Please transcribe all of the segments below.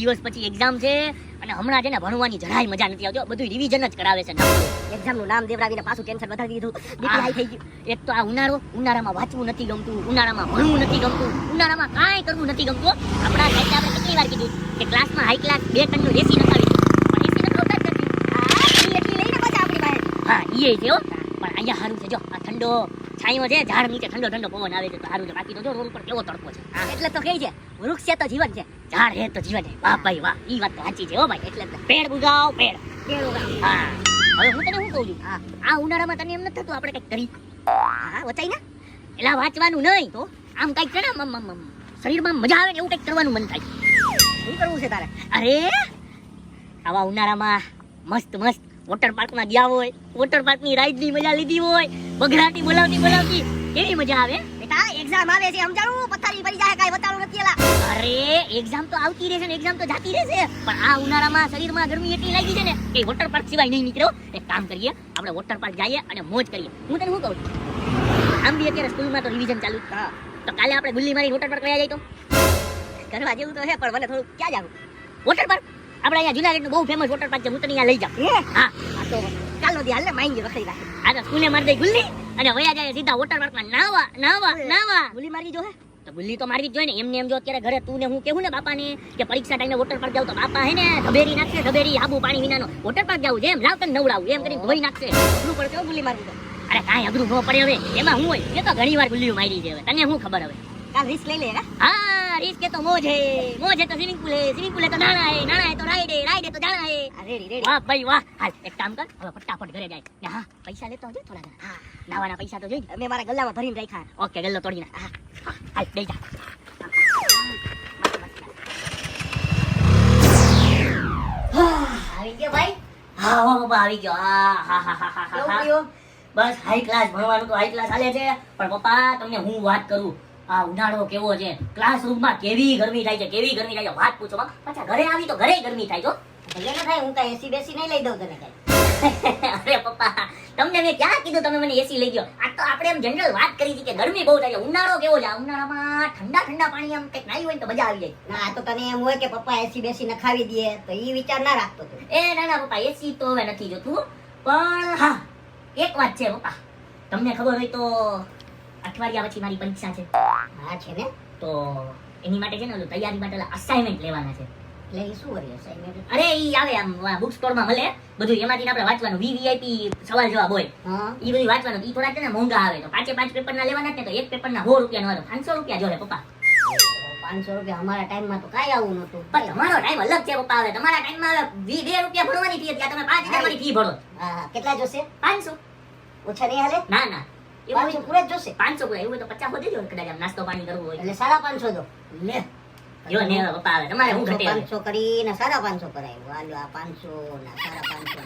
દિવસ પછી એક્ઝામ છે અને હમણાં છે ને ભણવાની જરાય મજા નથી આવતી. બધું રિવિઝન જ કરાવે છે એક્ઝામનું નામ દેવડાવીને પાછું ટેન્શન વધારી દીધું. હાઈ થઈ ગયું. એક તો આ ઉનાળો ઉનાળામાં વાંચવું નથી ગમતું ઉનાળામાં ભણવું નથી ગમતું ઉનાળામાં કાંઈ કરવું નથી ગમતું. આપણા સાહેબે આપણે કેટલી વાર કીધું કે ક્લાસમાં હાઈ ક્લાસ બે ટનનું એસી નખાવી હા ઈ છે હો. પણ અહીંયા સારું છે જો આ ઠંડો છાંયો છે ઝાડ નીચે ઠંડો ઠંડો પવન આવે છે તો સારું છે. બાકી તો જો રોડ ઉપર કેવો તડકો છે. એટલે તો કહી છે વૃક્ષ છે તો જીવન છે. ઝાડ હે તો જીવન હે વાહ ભાઈ વાહ ઈ વાત સાચી છે હો ભાઈ એટલે પેડ ઉગાવ પેડ. પેડ ઉગાવ હા. હવે હું તને શું કહું છું? આ ઉનાળામાં તને એમ નથી થતું આપણે કંઈક કરી? હા વચાઈ ના. એલા વાંચવાનું નહીં તો આમ કંઈક છે ને મમ આમ શરીરમાં મજા આવે ને એવું કંઈક કરવાનું મન થાય. શું કરવું છે તારે? અરે આવા ઉનાળામાં મસ્ત મસ્ત વોટર પાર્કમાં ગયા હોય વોટર પાર્કની રાઈડની મજા લીધી હોય બગડાટી બોલાવતી બોલાવતી કેવી મજા આવે? બેટા એક્ઝામ આવે છે સમજાણું? પથારી પડી જાય કાંઈ બતાવું નથી અરે એક્ઝામ તો આવતી રહેશે ને એક્ઝામ તો જાતી રહેશે. પણ આ ઉનાળામાં શરીરમાં ગરમી એટલી લાગી છે ને કે વોટર પાર્ક સિવાય નહીં નીકળ્યો એક કામ કરીએ આપણે વોટર પાર્ક જઈએ અને મોજ કરીએ. હું તને શું કહું? છું આમ બી અત્યારે સ્કૂલમાં તો રિવિઝન ચાલુ તો કાલે આપણે ગુલ્લી મારી વોટર પાર્ક કયા જાય તો? કરવા જેવું તો છે પણ મને થોડું ક્યાં જાવું? વોટર પાર્ક આપણે અહીંયા જુનાગઢનું બહુ ફેમસ વોટર પાર્ક છે હું તને અહીંયા લઈ જાઉં. હા? તો ચાલો દી હાલ માઈન રખડી રાખે. આ તો સ્કૂલે મારી દઈ ગુલ્લી અને વયા જાય સીધા વોટર પાર્કમાં નાવા નાવા નાવા. ગુલી મારી જો હે. તો બુલ્લી તો મારી જ જોઈએ ને. એમને એમ જો અત્યારે ઘરે તું ને હું કેવું ને બાપાને કે પરીક્ષા ટાઈમે વોટર પાર્ક જાવ તો બાપા હે ને ધબેરી નાખશે ધબેરી આબુ પાણી વિનાનો વોટર પાર્ક જાવ જેમ લાવ તને નવડાવું એમ કરીને ધોઈ નાખશે. શું પડશે હો બુલ્લી મારવું તો? અરે કાંઈ અઘરું ન પડે હવે. એમાં હું હોય? એ તો ઘણી વાર બુલ્લીઓ મારી છે હવે. તને શું ખબર હવે? કાલ રિસ્ક લઈ લે હે? હા રિસ્ક તો મોજ હે. મોજ હે તો સ્વિમિંગ પુલ હે. સ્વિમિંગ પુલ હે તો નાણા હે. નાણા હે તો રાઈડ હે. રાઈડ હે તો જાણા હે. અરે રે રે વાહ ભાઈ વાહ. હાલ એક કામ કર. હવે ફટાફટ ઘરે જાય. ને હા પૈસા લેતો આવજે થોડા ઘણા. હા. નાવાના પૈસા તો જોઈ મેં મારા ગલ્લામાં ભરીને રાખ્યા. ઓકે ગલ્લો તોડી હા, હાલ દઈ જા આવી ગયો ભાઈ? હા હો બાબા આવી ગયો. હા હા હા હા હા હા બસ હાઈ ક્લાસ ભણવાનું તો હાઈ ક્લાસ ચાલે છે. પણ પપ્પા તમને હું વાત કરું? આ ઉનાળો કેવો છે? ક્લાસરૂમમાં કેવી ગરમી થાય છે? કેવી ગરમી થાય છે? વાત પૂછો પાછા ઘરે આવી તો ઘરે ગરમી થાય છો ભલે ને થાય હું કઈ એસી બેસી નહીં લઈ દઉં તને કઈ. અરે પપ્પા તમને મેં ક્યાં કીધું તમે મને એસી લઈ ગયો? આ તો આપણે એમ જનરલ વાત કરી હતી કે ગરમી બહુ થાય ઉનાળો કેવો છે? ઉનાળામાં ઠંડા ઠંડા પાણી આમ કંઈક નાઈ હોય તો મજા આવી જાય. ના તો તને એમ હોય કે પપ્પા એસી બેસી નખાવી દે તો એ વિચાર ના રાખતો તું. એ ના ના પપ્પા એસી તો હવે નથી જોતું પણ હા એક વાત છે પપ્પા. તમને ખબર હોય તો અઠવાડિયા પછી મારી પરીક્ષા છે. હા છે ને? તો એની માટે છે ને તૈયારી માટે અસાઇનમેન્ટ લેવાના છે. એટલે શું અરે ઈ આવે આમ બુક સ્ટોરમાં મળે બધું એમાંથી આપણે વાંચવાનું વીવીઆઈપી સવાલ જવાબ હોય ઈ બધું વાંચવાનું ઈ થોડા છે ને મોંઘા આવે તો પાંચે પાંચ પેપર ના લેવાના જ ને તો એક પેપરના સો રૂપિયાનો આવે પાંચસો રૂપિયા જોડે પપ્પા. પાંચસો રૂપિયા અમારા ટાઈમમાં તો કાંઈ આવું નતું પણ તમારો ટાઈમ અલગ છે પપ્પા હવે તમારા ટાઈમમાં વી બે રૂપિયા ભરવાની ફી હતી તમે પાંચ હજારની ફી ભરો. કેટલા જોશે? પાંચસો. ઓછા નહીં હાલે? ના ના. એવું પૂરા જોશે. પાંચસો પૂરા એવું તો પચાસ દેજો કદાચ આમ નાસ્તો પાણી કરવું હોય. એટલે સાડા પાંચસો દો. લે. જો ને પપ્પા આવે તમારે હું ઘટે પાંચસો કરીને સાડા પાંચસો કરાયું હાલો આ પાંચસો ના સાડા પાંચસો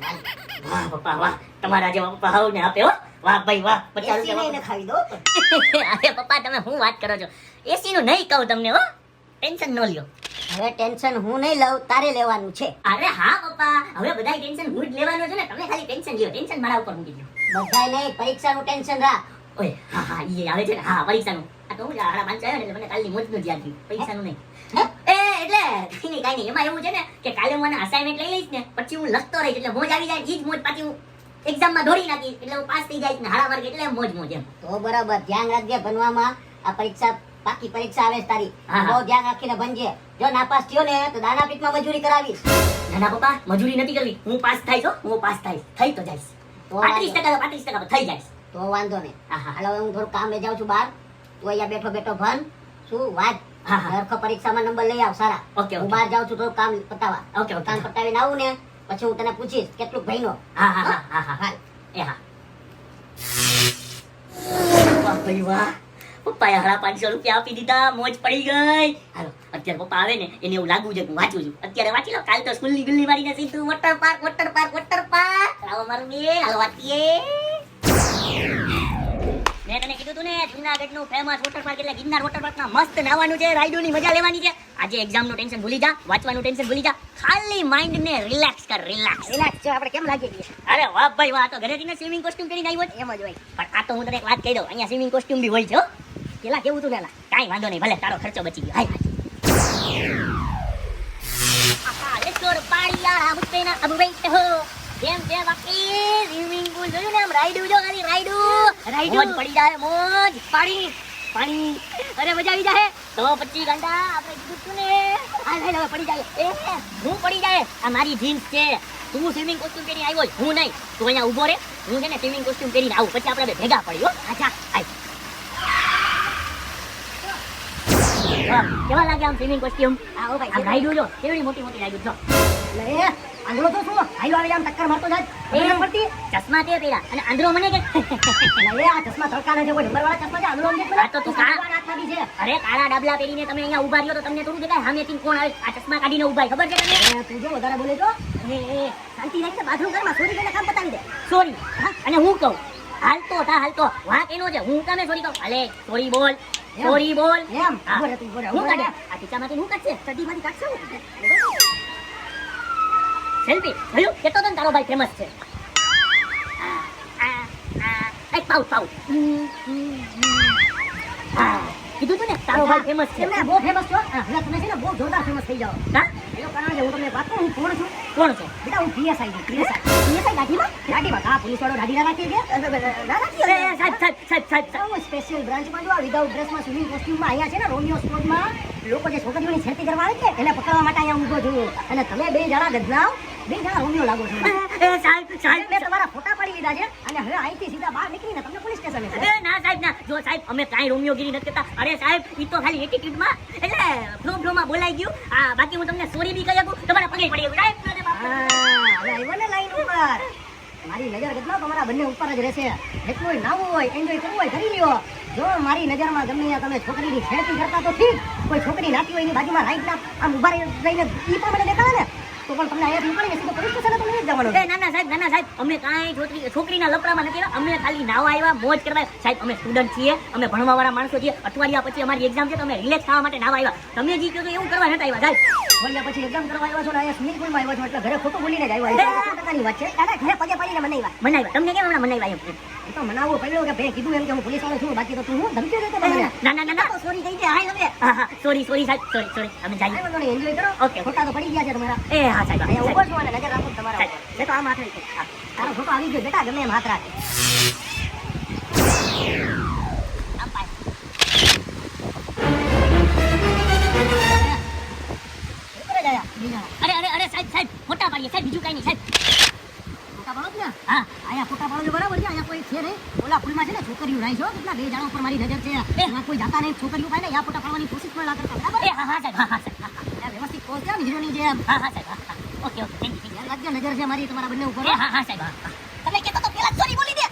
વાહ પપ્પા વાહ તમારા જેવા પપ્પા હાવ ને આપે હો વાહ ભાઈ વાહ પચાસ રૂપિયા નખાવી દો અરે પપ્પા તમે શું વાત કરો છો એસી નું નહીં કહું તમને હો ટેન્શન ન લ્યો હવે ટેન્શન હું નહીં લઉં તારે લેવાનું છે અરે હા પપ્પા હવે બધા ટેન્શન હું જ લેવાનો છે ને તમે ખાલી ટેન્શન લ્યો ટેન્શન મારા ઉપર મૂકી દો બધાય નહીં પરીક્ષાનું ટેન્શન રાખ ઓય હા હા ઈ આવે છે ને હા પરીક્ષાનું આ તો હું હાડા પાંચ આવ્યો એટલે મને કાલની મોજનું જ યાદ થયું પરીક્ષાનું નહીં એ એટલે કાંઈ નહીં કાંઈ નહીં. એમાં એવું છે ને કે કાલે હું અસાઇનમેન્ટ લઈ લઈશ ને પછી હું લખતો રહીશ એટલે મોજ આવી જાય ઈ જ મોજ પાછી હું એક્ઝામમાં દોડી નાખીશ એટલે હું પાસ થઈ જઈશ ને હાડા માર્ક એટલે મોજ મોજ એમ. તો બરાબર ધ્યાન રાખજે ભણવામાં. આ પરીક્ષા પાકી પરીક્ષા આવે તારી. બહુ ધ્યાન રાખીને ભણજે. જો નાપાસ થયો ને તો દાના પીઠમાં મજૂરી કરાવીશ. ના ના પપ્પા મજૂરી નથી કરવી. હું પાસ થાય છો હું પાસ થાય થઈ તો જઈશ. પાંત્રીસ ટકા પાંત્રીસ ટકા થઈ જઈશ. તો વાંધો નહીં. હાલો હું થોડું કામે જાઉં છું બહાર. તું અહીંયા બેઠો બેઠો ભણ. શું? વાત? હરખો પરીક્ષામાં નંબર લઈ આવ સારા. ઓકે હું બહાર જાઉં છું થોડું કામ પતાવા. ઓકે કામ પતાવીને આવું ને પછી હું તને પૂછીશ કેટલું ભણ્યો. હા હા હા હા હા. હાલ. એ હા. વાહ ભાઈ વાહ. પપ્પાએ હાડા પાંચસો રૂપિયા આપી દીધા. મોજ પડી ગઈ. હાલો અત્યારે પપ્પા આવે ને એને એવું લાગવું છે કે હું વાંચું છું. અત્યારે વાંચી લો કાલ તો સ્કૂલની ગુલ્લી મારીને સીધું water park water park water park આવો મારું બે હાલો વાંચીએ. મેં તને કીધું તું ને જુનાગઢનું ફેમસ વોટર પાર્ક એટલે ગિરનાર વોટર પાર્કમાં મસ્ત નાવાનું છે રાઈડોની મજા લેવાની છે. આજે એક્ઝામનું ટેન્શન ભૂલી જા વાંચવાનું ટેન્શન ભૂલી જા. ખાલી માઇન્ડને રિલેક્સ કર રિલેક્સ રિલેક્સ જો આપણે કેમ લાગી ગઈ અરે વાહ ભાઈ વાહ તો ઘરેથી સ્વિમિંગ કોસ્ટ્યુમ પહેરીને આવ્યો એમ જ હોય. પણ આ તો હું તને એક વાત કહી દઉં અહીંયા સ્વિમિંગ કોસ્ટ્યુમ બી હોય છે. પેલા કેવું તું પેલા કાઈ વાંધો નહીં ભલે તારો ખર્ચો બચી ગયો. હાય પાડિયા મુત્તેના અબવેટ હો. જેમ જેમ બાકી સ્વિમિંગ પુલ જોયું ને આમ રાઈડું જો ખાલી રાઈડું રાઈડું. મોજ પડી જાય મોજ. પાણી પાણી. અરે મજા આવી જાય તો પછી ગંડા આપણે કીધું છું ને. આ લઈ લે પડી જાય. એ હું પડી જાય? આ મારી જીન્સ છે. તું સ્વિમિંગ કોસ્ટ્યુમ પહેરીને આવ્યો હું નહીં. તું અહીંયા ઊભો રે. હું છે ને સ્વિમિંગ કોસ્ટ્યુમ પહેરીને આવું. પછી આપણે ભેગા પડી હો. અચ્છા વાહ, કેવા લાગે આમ સ્વિમિંગ કોસ્ટ્યુમ આવો ભાઈ, રાઈડું જો કેવડી મોટી મોટી રાઈડ જો. લે. આંધળો તો શું? હાઈલો આવે આમ ટક્કર મારતો જાય. એ. પડતી ચશ્મા તે પેલા અને આંધળો મને કે. લે આ ચશ્મા તડકાના છે. કોઈ નંબરવાળા ચશ્મા છે. આંધળો મને આ તો તું કાળા- છે. અરે કાળા ડાબલા પહેરીને તમે અહીંયા ઊભા રહ્યો તો તમને થોડું દેખાય? સામેથી કોણ આવે? આ ચશ્મા કાઢીને ઊભા ખબર છે તમને? તું જો વધારે બોલે છો એ એ. શાંતિ રાખીને બાથરૂમ ઘરમાં સોરી કરીને કામ પતાવી દે. સોરી? અને હું કહું? હાલતો થા હાલતો વાંક એનો છે. હું તમે સોરી કહું? અલે સોરી બોલ. સોરી બોલ. એમ? બોલ તું હું કાઢે? આ ખીચામાંથી હું કાઢશે? ચડ્ડીમાંથી કાઢશે? હું. સેલ્ફી જોયું કેતો તો ને તારો ભાઈ ફેમસ છે. એક પાઉચ પાઉચ કીધું તું ને તારો ભાઈ ફેમસ છે. તમે બહુ ફેમસ છો? હવે તમે છે ને બહુ જોરદાર ફેમસ થઈ જાઓ. હા? એનો કારણ છે હું તમને વાત કરું હું કોણ છું? કોણ છો? બેટા હું પીએસઆઈ છું પીએસઆઈ. પીએસઆઈ ગાડીમાં ગાડીમાં હા પોલીસ વાળો દાઢી રાખી ગયા રાખી એ, સાહેબ સાહેબ સાહેબ સાહેબ. હું સ્પેશિયલ બ્રાન્ચમાં જો વિધાઉટ ડ્રેસમાં સ્વિમિંગ કોસ્ટ્યુમમાં અહીંયા છે ને રોમિયો સ્પોર્ટમાં. લોકો જે છોકરીઓની છેડતી કરવા આવે છે એને પકડવા માટે અહીંયા ઊભો છું. અને તમે બે જણા ગધરાવ બે જણા રોમિયો લાગો છો. એ, એ, સાહેબ સાહેબ. મેં તમારા ફોટા પાડી લીધા છે અને હવે અહીંથી સીધા બહાર નીકળીને તમને પોલીસ સ્ટેશને છે. એ ના સાહેબ ના. જો સાહેબ અમે કાંઈ રોમિયોગીરી નથી કરતા. અરે સાહેબ ઈ તો ખાલી એટીટ્યુડમાં એટલે ફ્લો ફ્લોમાં બોલાઈ ગયું. આ બાકી હું તમને સોરી બી કહી શકું. તમારા પગે પડી ગયું. સાહેબ અરે બાપ. હા, હવે આવ્યો ને લાઈન ઉપર. મારી નજર ગદલાવ તમારા બંને ઉપર જ રહેશે. જેટલું નાવું હોય એન્જોય કરવું હોય કરી લ્યો. જો મારી નજરમાં ગમે તમે છોકરીની છેડતી કરતા તો ઠીક. કોઈ છોકરી નાખી હોય એની બાજુમાં રાઈટના આમ ઊભા રહી- રહીને ઈ પણ મને દેખાડે ને? તો પણ તમને અહીંયાથી ઉપાડીને સીધો પોલીસ સ્ટેશને તમને લઈ જ જવાનો. એ ના ના સાહેબ ના ના સાહેબ અમે કાંઈ છોકરી છોકરીના લપડામાં નથી અમે ખાલી નાવા આવ્યા મોજ કરવા. સાહેબ અમે સ્ટુડન્ટ છીએ અમે ભણવા વાળા માણસો છીએ. અઠવાડિયા પછી અમારી એક્ઝામ છે તો અમે રિલેક્સ થવા માટે નાવા આવ્યા. તમે જે કહો એવું કરવા નથી આવ્યા સાહેબ. બોલ્યા પછી એક્ઝામ કરવા આવ્યા છો ને અહીંયા સ્વિમિંગ પુલમાં આવ્યા છો એટલે ઘરે ખોટું બોલીને જ આવ્યા ટકાની વાત છે. દાદા ઘરે પગે પડીને મનાવ્યા. મનાવ્યા. તમને કેમ હમણાં મનાવ્યા એમ? તો મનાવવું પડ્યું કે ભાઈ કીધું એમ કે હું પોલીસ વાળો છું બાકી તો તું હું ધમકી દેતો ના ના ના ના સોરી કહી દે હાય હવે હા હા. સોરી સોરી સાહેબ. સોરી સોરી અમે જઈએ નહીં, કરો. તો પડી ગયા છે તમારા. એ હા સાહેબ અહીંયા સાહેબ. ઊભો અને નજર રાખો તમારા સાહેબ, તો આમ હાથ રાખી. તારો ફોટો આવી ગયો બેટા ગમે એમ હાથ રાખ. આમ પાય. ઉપર જ આયા, બીજા. અરે અરે અરે સાહેબ સાહેબ. ફોટા પાડીએ. સાહેબ બીજું કઈ નહીં સાહેબ. મોટા પાડો ને? હા. અહીંયા ફોટા પાડો બરાબર છે? અહીંયા કોઈ છે નહીં? ઓલા પુલમાં છે ને છોકરીઓ રહી છો? કેટલા બે જણા ઉપર મારી નજર છે. એમાં કોઈ જાતા નહીં છોકરીઓ પાડે અહીંયા ફોટા પાડવાની કોશિશ પણ ના કરતા બરાબર? હા હા સાહેબ હા હા સાહેબ વ્યવસ્થિત કોલ છે હીરોની જેમ. હા હા સાહેબ. ઓકે ઓકે થેન્ક યુ રાખજો નજર છે મારી તમારા બંને ઉપર હા. હા સાહેબ હા. તમે કહેતો તો પેલા સોરી બોલી દે.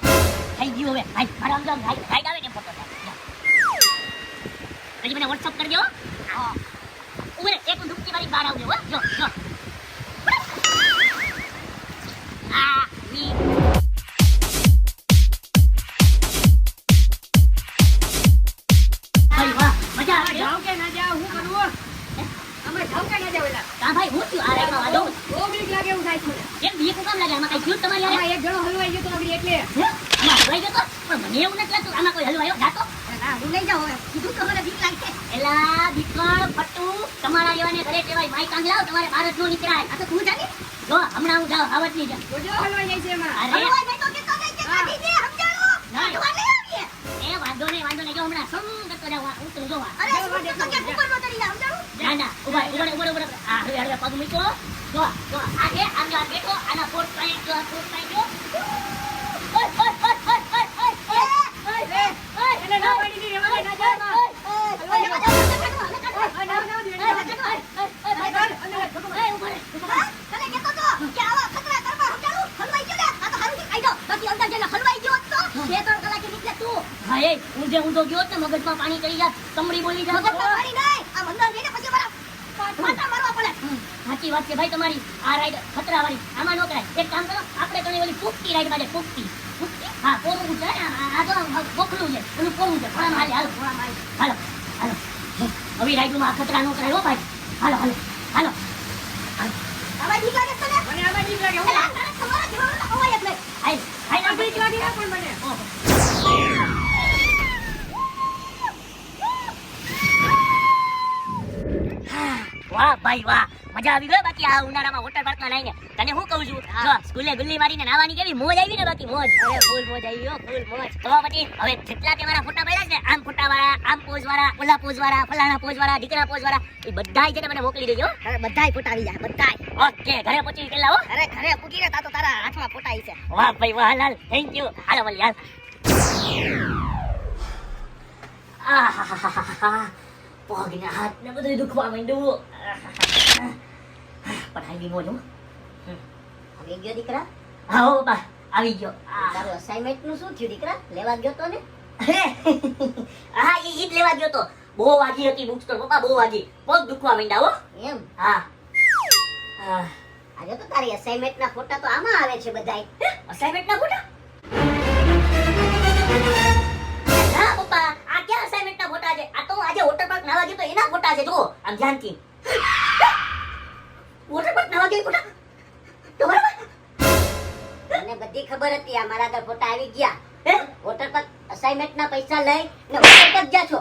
થઈ ગયું હવે. ભાઈ મારા આમ ભાઈ હાઈટ આવે ને ફોટો પછી મને વોટ્સઅપ કરજો હા. ઉભરે એક ડૂબકી મારી બહાર આવજો હો. જો જો. આ વી પણ મને એવું નથી લાગતું આમાં કોઈ હલવાયો જાતો. હું લઈ જાઉં હવે. કીધું તો મને બીક લાગશે. એલા બીકણ ફટ્ટુ તમારા જેવાને ઘરે કહેવાય માઈ કાંગ લાવ તમારે ભારત નો નીકળાય. આ તો તું જાની? જો હમણાં હું જાઉં આવત નહીં જા જોજો હલવાઈ જાય છે એમાં. અરે. હલવાઈ ભાઈ તો કેતો નહીં કે કાઢી દે સમજાણો? ના. લઈ આવીએ. એ વાંધો નહીં વાંધો નહીં જો હમણાં સમ કરતો જાઉં ઉતરું જો અરે શું કેતો કે ઉપર નો. જા સમજાણો? ના ના ઊભા ઊભા ઊભા ઊભા આ હવે હવે પગ મૂકો. જો જો આ છે આમ જો આ બેઠો આના જો આ પોટ જો. એ ઊંધે ઊંધો ગયો ને મગજમાં પાણી ચડી જાત કમળી બોલી જાત મગજમાં પાણી નહીં આ મંદર જઈને પછી મારા પાટા મારવા પડે. સાચી વાત છે ભાઈ તમારી. આ રાઈડ ખતરા વાળી આમાં નો કરાય. એક કામ કરો આપણે કણી ઓલી પુખ્તી રાઈડ માટે પુખ્તી પુખ્તી હા કોરું છે ને? આ તો બોખલું છે. ઓલું કોરું છે. થોડા હાલે. હાલો થોડા હાલે. હાલો હાલો. હવે રાઈડમાં આ ખતરા નો કરાય હો ભાઈ. હાલો હાલો. હાલો. આવા ઠીક લાગે છે તને? મને આમાં ઠીક લાગે હું તમારા જેવાનો અવાજ જ નહીં. હાલ આ બીક લાગે પણ મને ઓહો. વાહ વાહ ભાઈ વાહ મજા આવી ગઈ બાકી આ ઉનાળામાં વોટર પાર્કમાં નાઈને તને હું કહું છું? જો સ્કૂલે ગુલ્લી મારીને નાવાની કેવી મોજ આવી ને બાકી મોજ? અરે ફૂલ મોજ આવી ગયો ફૂલ મોજ. તો પછી હવે જેટલા તે મારા ફોટા પડ્યા છે ને આમ ફોટા વાળા આમ પોઝ વાળા ઓલા પોઝ વાળા ફલાણા પોઝ વાળા દીકરા પોઝ વાળા એ બધાય છે ને મને મોકલી દેજો બધાય ફોટા આવી જાય બધાય. ઓકે ઘરે પહોંચી ગયેલા હો. અરે ઘરે પૂગીને તા તો તારા હાથમાં ફોટા આવી છે. વાહ ભાઈ વાહ લાલ થેન્ક યુ હાલો વળી હાલ. આહાહાહાહા. પગને હાથને બધું દુખવા માંડ્યું પણ આવી હો. આવી ગયો દીકરા હા બાપા આવી ગયો. તારું અસાઇનમેન્ટનું શું થયું દીકરા લેવા ગયો તો ને હા એ ઈ જ લેવા ગયો તો બહુ વાગી હતી બુક્સ તો પપ્પા બહુ વાગી પગ દુખવા માંડ્યા હો એમ હા હા આજે તો તારી અસાઇનમેન્ટ ના ફોટા તો આમાં આવે છે બધાય અસાઇનમેન્ટ ના ફોટા છે આ તો હું આજે વોટર પાર્ક ના લાગે તો એના ફોટા છે જો આમ ધ્યાનથી. વોટર પાર્ક ના લાગે ફોટા? તમારા મને બધી ખબર હતી આ મારા આગળ ફોટા આવી ગયા. વોટર પાર્ક અસાઇનમેન્ટ ના પૈસા લઈ ને વોટર પાર્ક જા છો.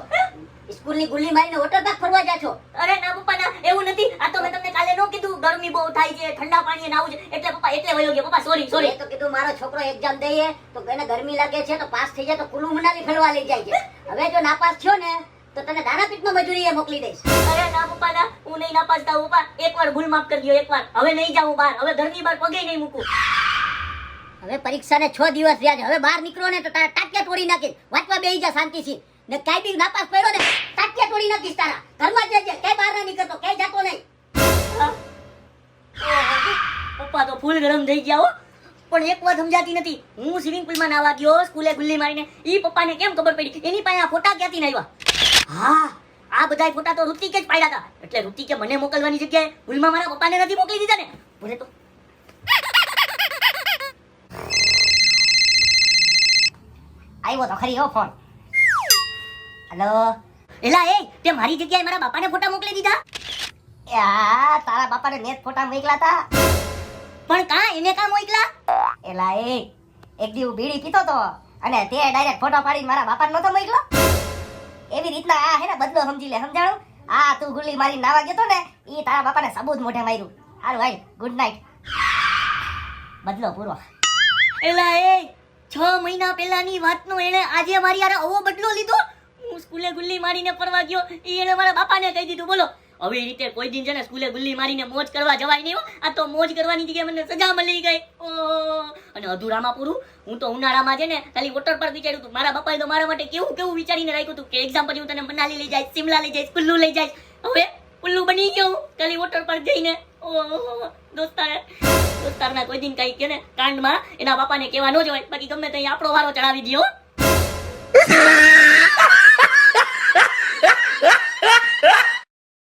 સ્કૂલની ગુલ્લી મારીને વોટર પાર્ક ફરવા જા છો. અરે ના પપ્પા ના એવું નથી. આ તો મેં તમને કાલે નો કીધું. ગરમી બહુ થાય છે ઠંડા પાણી નાવું છે. એટલે પપ્પા એટલે વયો ગયો. પપ્પા સોરી સોરી તો કીધું મારો છોકરો એક્ઝામ દઈએ તો એને ગરમી લાગે છે તો પાસ થઈ જાય તો કુલુ મનાલી ફરવા લઈ જાય છે. હવે જો નાપાસ થયો ને તો તને દાણાપીઠમાં મજૂરીએ મોકલી દઈશ. અરે ના પપ્પા ના હું નહીં નાપાસ થાઉં પપ્પા એકવાર ભૂલ માફ કરી દો એકવાર. હવે નહીં જાઉં બહાર હવે ઘરની બહાર પગે નહીં મૂકું. હવે પરીક્ષાને છ દિવસ રહ્યા છે હવે બહાર નીકળો ને તો તારા ટાટિયા તોડી નાખીશ. વાંચવા બેહી જા શાંતિથી ને કાંઈ બી નાપાસ પડ્યો ને ટાટિયા તોડી નાખીશ તારા. ઘરમાં જજે કઈ બહાર ના નીકળતો કઈ જાતો નહીં. પપ્પા તો ફૂલ ગરમ થઈ ગયા હો. પણ એક વાત સમજાતી નથી. હું સ્વિમિંગ પુલમાં નાવા ગયો સ્કૂલે ગુલ્લી મારીને. એ પપ્પાને કેમ ખબર પડી? એની પાસે આ ફોટા ક્યાંથી ના આવ્યા હા, આ બધાય ફોટા તો ઋતિકે જ પાડ્યા હતા. એટલે ઋતિકે મને મોકલવાની જગ્યાએ ભૂલમાં મારા પપ્પાને નથી મોકલી દીધા ને. ભલે તો. આવ્યો તો ખરી હો ફોન હલો એલા, એ, તે મારી જગ્યાએ મારા બાપાને ફોટા મોકલી દીધા? આ, તારા બાપાને નેટ ફોટા મોકલા હતા પણ કા, એને કા મોકલા એલા, એ, એક દી હું બીડી પીતો તો, અને તે ડાયરેક્ટ ફોટો પાડીને મારા બાપાને નતો મોકલો એવી રીતના આ હે ને બદલો સમજી લે, સમજાણું? આ તું ગુલ્લી મારી નાવા ગયો તો ને એ તારા બાપાને સબૂત મોઢે માર્યું. હારું ભાઈ ગુડ નાઇટ બદલો પૂરો. એલા, એ, છ મહિના પહેલાની વાતનો એણે આજે મારી યાર આવો બદલો લીધો? હું સ્કૂલે ગુલ્લી મારીને ફરવા ગયો એ એણે મારા બાપાને કહી દીધું, બોલો. હવે એ રીતે કોઈ દિન છે ને સ્કૂલે ગુલ્લી મારીને મોજ કરવા જવાય નહીં આ તો મોજ કરવાની જગ્યાએ મને સજા મળી ગઈ. ઓહ. અને અધૂરામાં પૂરું. હું તો ઉનાળામાં છે ને, ખાલી વોટર પાર્ક વિચાર્યું હતું. મારા બાપાએ તો મારા માટે કેવું કેવું વિચારીને રાખ્યું હતું કે એક્ઝામ પછી હું તને મનાલી લઈ જાય સિમલા લઈ જાય, કુલ્લુ લઈ જાય. હવે કુલ્લુ બની ગયો. ખાલી વોટર પાર્ક જઈને. ઓહ, દોસ્તારે. દોસ્તારના કોઈ દિન કઈ કે ને, કાંડમાં એના બાપાને કહેવા ન હોય બાકી ગમે ત્યાં આપણો વારો ચડાવી દો